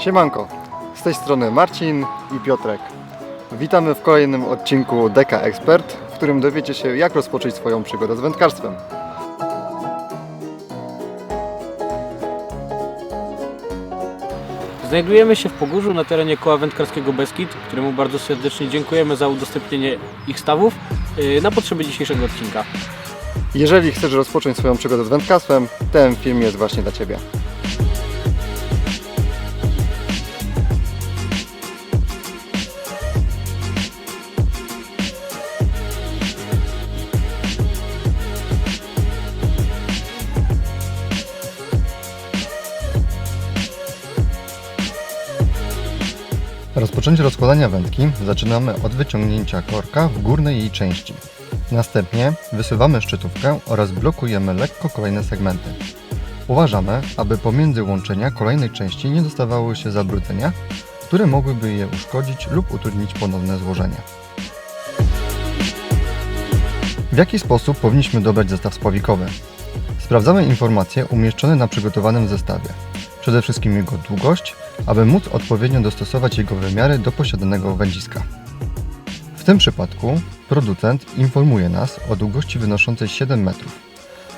Siemanko, z tej strony Marcin i Piotrek. Witamy w kolejnym odcinku Deka Expert, w którym dowiecie się jak rozpocząć swoją przygodę z wędkarstwem. Znajdujemy się w Pogórzu na terenie koła wędkarskiego Beskid, któremu bardzo serdecznie dziękujemy za udostępnienie ich stawów yy, na potrzeby dzisiejszego odcinka. Jeżeli chcesz rozpocząć swoją przygodę z wędkarstwem, ten film jest właśnie dla Ciebie. Rozpoczęcie rozkładania wędki zaczynamy od wyciągnięcia korka w górnej jej części. Następnie wysuwamy szczytówkę oraz blokujemy lekko kolejne segmenty. Uważamy, aby pomiędzy łączenia kolejnej części nie dostawały się zabrudzenia, które mogłyby je uszkodzić lub utrudnić ponowne złożenie. W jaki sposób powinniśmy dobrać zestaw spławikowy? Sprawdzamy informacje umieszczone na przygotowanym zestawie. Przede wszystkim jego długość, aby móc odpowiednio dostosować jego wymiary do posiadanego wędziska. W tym przypadku producent informuje nas o długości wynoszącej 7 metrów.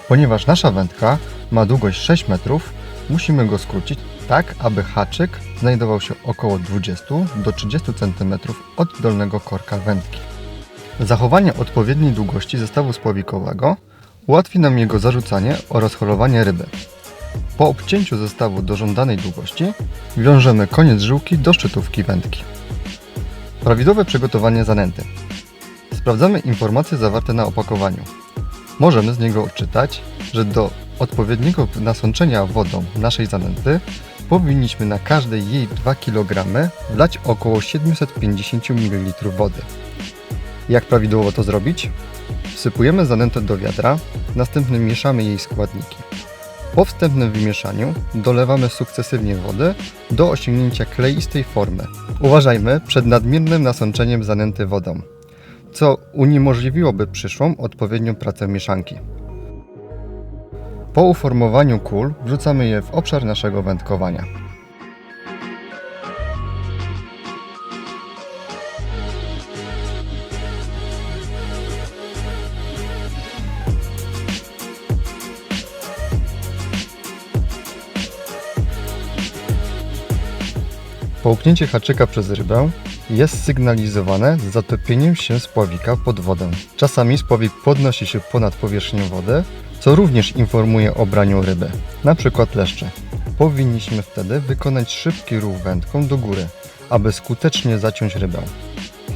Ponieważ nasza wędka ma długość 6 metrów, musimy go skrócić tak, aby haczyk znajdował się około 20 do 30 cm od dolnego korka wędki. Zachowanie odpowiedniej długości zestawu spławikowego ułatwi nam jego zarzucanie oraz holowanie ryby. Po obcięciu zestawu do żądanej długości wiążemy koniec żyłki do szczytówki wędki. Prawidłowe przygotowanie zanęty. Sprawdzamy informacje zawarte na opakowaniu. Możemy z niego odczytać, że do odpowiedniego nasączenia wodą naszej zanęty powinniśmy na każdej jej 2 kg wlać około 750 ml wody. Jak prawidłowo to zrobić? Wsypujemy zanętę do wiadra, następnie mieszamy jej składniki. Po wstępnym wymieszaniu dolewamy sukcesywnie wody do osiągnięcia kleistej formy. Uważajmy przed nadmiernym nasączeniem zanęty wodą, co uniemożliwiłoby przyszłą odpowiednią pracę mieszanki. Po uformowaniu kul wrzucamy je w obszar naszego wędkowania. Połknięcie haczyka przez rybę jest sygnalizowane z zatopieniem się spławika pod wodę. Czasami spławik podnosi się ponad powierzchnię wody, co również informuje o braniu ryby, przykład leszcze. Powinniśmy wtedy wykonać szybki ruch wędką do góry, aby skutecznie zaciąć rybę.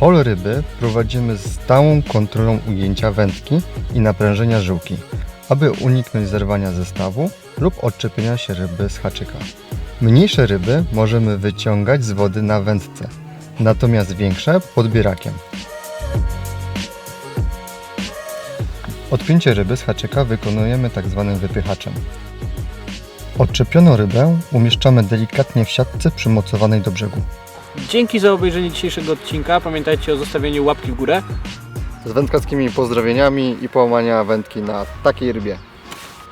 Hol ryby prowadzimy z stałą kontrolą ujęcia wędki i naprężenia żyłki, aby uniknąć zerwania zestawu lub odczepienia się ryby z haczyka. Mniejsze ryby możemy wyciągać z wody na wędce, natomiast większe podbierakiem. Odpięcie ryby z haczyka wykonujemy tak zwanym wypychaczem. Odczepioną rybę umieszczamy delikatnie w siatce przymocowanej do brzegu. Dzięki za obejrzenie dzisiejszego odcinka. Pamiętajcie o zostawieniu łapki w górę. Z wędkarskimi pozdrowieniami i połamania wędki na takiej rybie.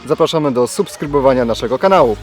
Zapraszamy do subskrybowania naszego kanału.